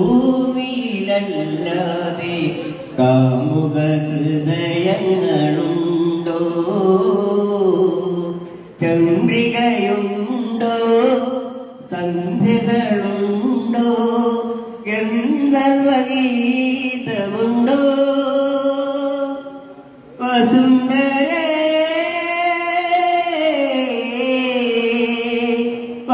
ഭൂമിയിലല്ലാതെ കാമുക ഹൃദയങ്ങളുണ്ടോ? ചന്ദ്രികയുണ്ടോ? സന്ധ്യകളുണ്ടോ?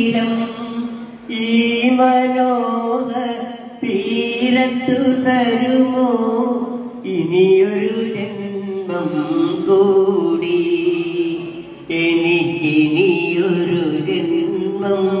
തീരം ഈ മനോഹ തീരത്തു തരുമോ? ഇനിയൊരു ജന്മം കൂടി. എനിക്കിനിയൊരു ജന്മം